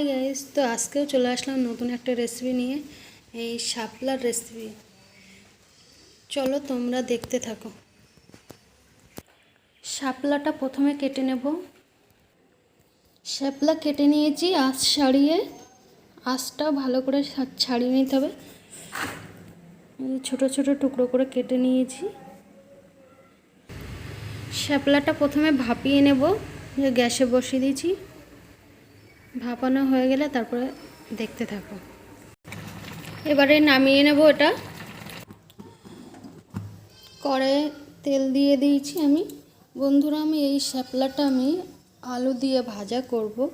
Hi guys তো আজকেও চলে আসলাম নতুন একটা রেসিপি নিয়ে, এই শাপলার রেসিপি চলো তোমরা দেখতে থাকো। শাপলাটা প্রথমে কেটে নেব। শাপলা কেটে নিয়েছি আঁশ ছাড়িয়ে আঁশটা ভালো করে ছাড়িয়ে নিতে হবে। ছোট ছোট টুকরো করে কেটে নিয়েছি। শ্যাপলাটা প্রথমে ভাপিয়ে নেব গ্যাসে বসিয়ে দিয়েছি। ভাপানো হয়ে গেলে তারপরে দেখতে থাকো। এবারে নামিয়ে নেব এটা। করে তেল দিয়ে দিয়েছি আমি। বন্ধুরা, আমি এই শ্যাপলাটা আমি আলু দিয়ে ভাজা করব।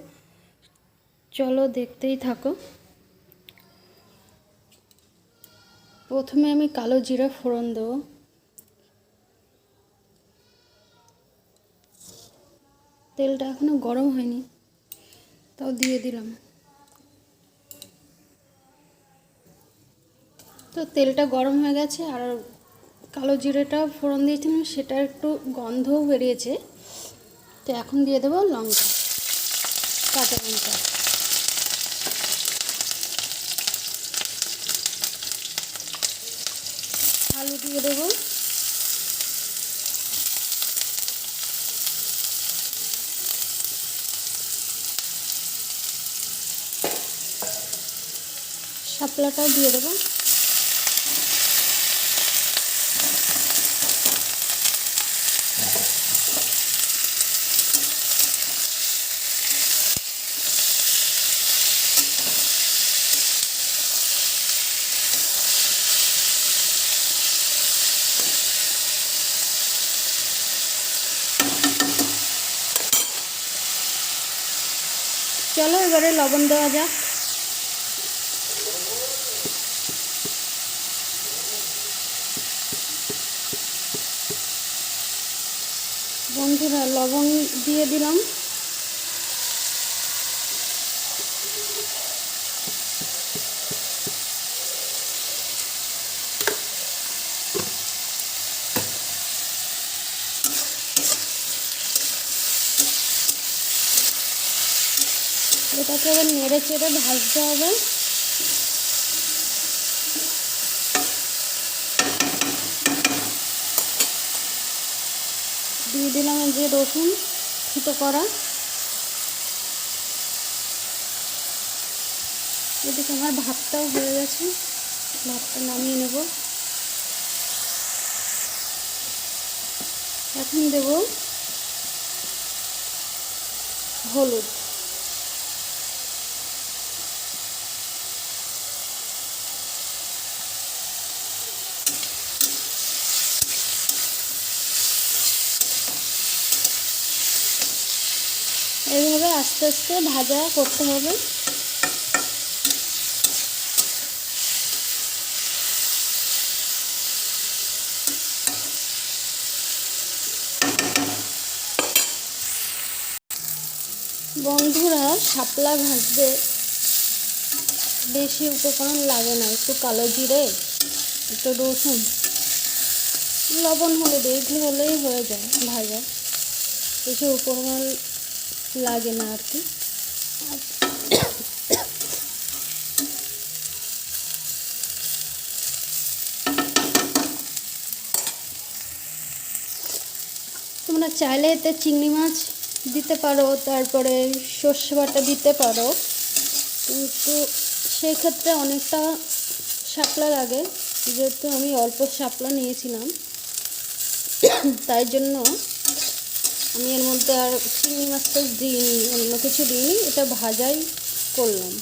চলো দেখতেই থাকো। প্রথমে আমি কালো জিরা ফোড়ন দেবো। তেলটা এখনও গরম হয়নি। তাও দিয়ে দিলাম। তো তেলটা গরম হয়ে গেছে আর কালো জিরেটা ফোড়ন দিয়েছিলাম সেটা একটু গন্ধও বেরিয়েছে। তো এখন দিয়ে দেবো লঙ্কা, কাঁচা লঙ্কা। আলু দিয়ে দেবো। শাপলাটাও দিয়ে দেবো। চলো এবারে লবণ দেওয়া যাক। বন্ধুরা লবণ দিয়ে দিলাম। এটাকে এবার নেড়ে চেড়ে ভাজতে হবে। দিয়ে দিলাম যে রসুন ফুটো করা। এদিকে আমার ভাতটাও হয়ে গেছে, ভাতটা নামিয়ে নেব। এখন দেব হলুদ। আস্তে আস্তে ভাজা করতে হবে। বন্ধুরা, শাপলা ভাজতে বেশি উপকরণ লাগে না, একটু কালো জিরে, একটু রসুন, লবণ হলে এগুলো হলেই হয়ে যায় ভাজা। বেশি উপকরণ লাগে না আর কি। তোমরা চাইলে এতে চিংড়ি মাছ দিতে পারো, তারপরে সর্ষে বাটা দিতে পারো। কিন্তু সেই ক্ষেত্রে অনেকটা শাপলা লাগে, যেহেতু আমি অল্প শাপলা নিয়েছিলাম। তাই জন্য আমি এর মধ্যে আর চিংড়ি মাছটা দিইনি, অন্য কিছু দিইনি, এটা ভাজাই করলাম।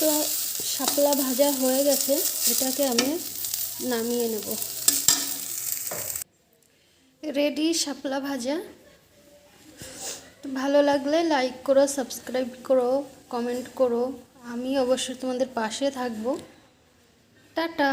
তো শাপলা ভাজা হয়ে গেছে, এটাকে আমি নামিয়ে নেব। রেডি শাপলা ভাজা। ভালো লাগলে লাইক করো, সাবস্ক্রাইব করো। কমেন্ট করো। আমি অবশ্যই তোমাদের পাশে থাকব। টাটা।